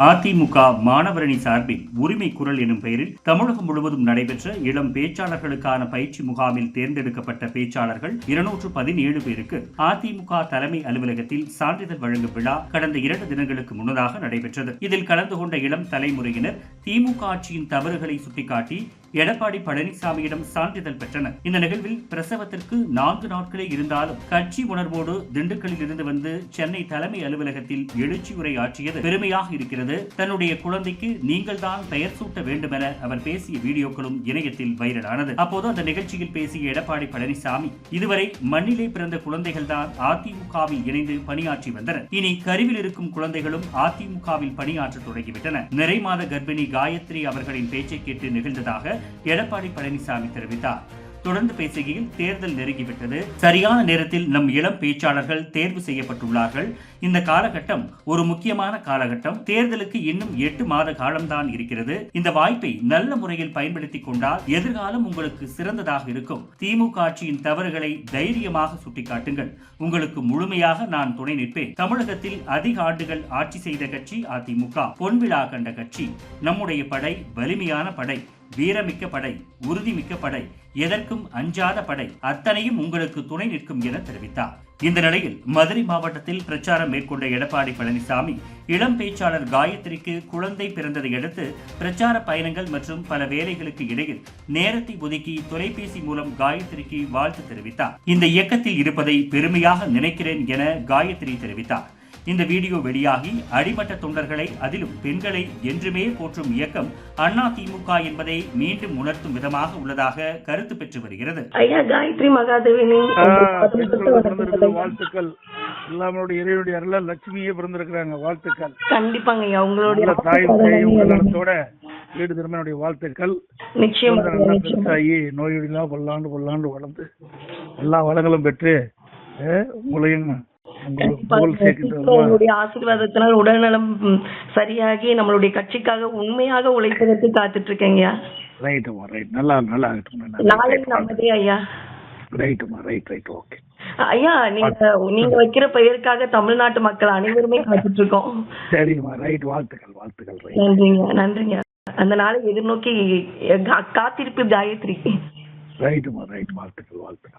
அதிமுக மாணவரணி சார்பில் உரிமை குரல் எனும் பெயரில் தமிழகம் முழுவதும் நடைபெற்ற இளம் பேச்சாளர்களுக்கான பயிற்சி முகாமில் தேர்ந்தெடுக்கப்பட்ட பேச்சாளர்கள் இருநூற்று பதினேழு பேருக்கு அதிமுக தலைமை அலுவலகத்தில் சான்றிதழ் வழங்கும் விழா கடந்த இரண்டு தினங்களுக்கு முன்னதாக நடைபெற்றது. இதில் கலந்து கொண்ட இளம் தலைமுறையினர் திமுக ஆட்சியின் தவறுகளை சுட்டிக்காட்டி எடப்பாடி பழனிசாமியிடம் சான்றிதழ் பெற்றனர். இந்த நிகழ்வில் பிரசவத்திற்கு நான்கு நாட்களே இருந்தாலும் கட்சி உணர்வோடு திண்டுக்கல்லில் இருந்து வந்து சென்னை தலைமை அலுவலகத்தில் எழுச்சியுரை ஆற்றியது பெருமையாக இருக்கிறது. தன்னுடைய குழந்தைக்கு நீங்கள் தான் பெயர் சூட்ட வேண்டும் என அவர் பேசிய வீடியோக்களும் இணையத்தில் வைரலானது. அப்போது அந்த நிகழ்ச்சியில் பேசிய எடப்பாடி பழனிசாமி இதுவரை மண்ணிலே பிறந்த குழந்தைகள் தான் அதிமுகவில் இணைந்து பணியாற்றி வந்தனர். இனி கருவில் இருக்கும் குழந்தைகளும் அதிமுகவில் பணியாற்ற தொடங்கிவிட்டன. நிறை மாத கர்ப்பிணி காயத்ரி அவர்களின் பேச்சை கேட்டு நிகழ்ந்ததாக எடப்பாடி பழனிசாமி தெரிவித்தார். தொடர்ந்து பேசுகையில் தேர்தல் நெருங்கிவிட்டது. சரியான நேரத்தில் நம் இளம் பேச்சாளர்கள் தேர்வு செய்யப்பட்டுள்ளார்கள். இந்த காலகட்டம் ஒரு முக்கியமான காலகட்டம். தேர்தலுக்கு இன்னும் எட்டு மாத காலம்தான் இருக்கிறது. இந்த வாய்ப்பை நல்ல முறையில் பயன்படுத்திக் கொண்டால் எதிர்காலம் உங்களுக்கு சிறந்ததாக இருக்கும். திமுக ஆட்சியின் தவறுகளை தைரியமாக சுட்டிக்காட்டுங்கள். உங்களுக்கு முழுமையாக நான் துணை நிற்பேன். தமிழகத்தில் அதிக ஆண்டுகள் ஆட்சி செய்த கட்சி அதிமுக பொன்விழா கண்ட கட்சி. நம்முடைய படை வலிமையான படை. வீரமிக்க படை உறுதிமிக்க படை எதற்கும் அஞ்சாத படை அத்தனையும் உங்களுக்கு துணை நிற்கும் என தெரிவித்தார். இந்த நிலையில் மதுரை மாவட்டத்தில் பிரச்சாரம் மேற்கொண்ட எடப்பாடி பழனிசாமி இளம் பேச்சாளர் காயத்ரிக்கு குழந்தை பிறந்ததை அடுத்து பிரச்சார பயணங்கள் மற்றும் பல வேலைகளுக்கு இடையில் நேரத்தை ஒதுக்கி தொலைபேசி மூலம் காயத்ரிக்கு வாழ்த்து தெரிவித்தார். இந்த இயக்கத்தில் இருப்பதை பெருமையாக நினைக்கிறேன் என காயத்ரி தெரிவித்தார். இந்த வீடியோ வெளியாகி அடிமட்ட தொண்டர்களை அதிலும் பெண்களை என்றுமே போற்றும் இயக்கம் அண்ணா திமுக என்பதை மீண்டும் உணர்த்தும் விதமாக உள்ளதாக கருத்து பெற்று வருகிறது. ஐயா காயத்ரி மகாதேவினி ஆ, பெண்கள் பிறந்திருக்கிறது வாழ்த்துக்கள். எல்லாமோட இறைவனுடைய அருள லட்சுமியே பிறந்திருக்கிறாங்க வாழ்த்துக்கள். கண்டிப்பாங்க உங்களுடைய தாய் சேய் உங்கள் நலத்தோட வீடு திருமணனுடைய வாழ்த்துக்கள். நிச்சயம் பெருசாகி நோயொடிலாம் பல்லாண்டு பல்லாண்டு வளர்ந்து எல்லா வளங்களும் பெற்று உங்களையும் உங்களுடைய ஆசீர்வாதத்தினால் உடல்நலம் சரியாகி நம்மளுடைய கட்சிக்காக உண்மையாக உழைப்பதற்கு காத்துட்டு இருக்கேங்கய்யா ரைட்டுமா ரைட் நல்லா நல்லா ஆகட்டும் நாளை நமதே ஐயா. ரைட்டுமா ரைட் ரைட் ஓகே ஐயா நீங்க நீங்க வைக்கிற பெயருக்காக தமிழ்நாட்டு மக்கள் அனைவருமே காத்துட்டு இருக்கோம் சரிம்மா ரைட் வாழ்த்துக்கள் நன்றிங்க நன்றிங்க. அந்த நாளை எதிர்நோக்கி காத்திருப்பு காயத்ரி. ரைட்டுமா ரைட் வாழ்த்துக்கள் வாழ்த்துக்கள்.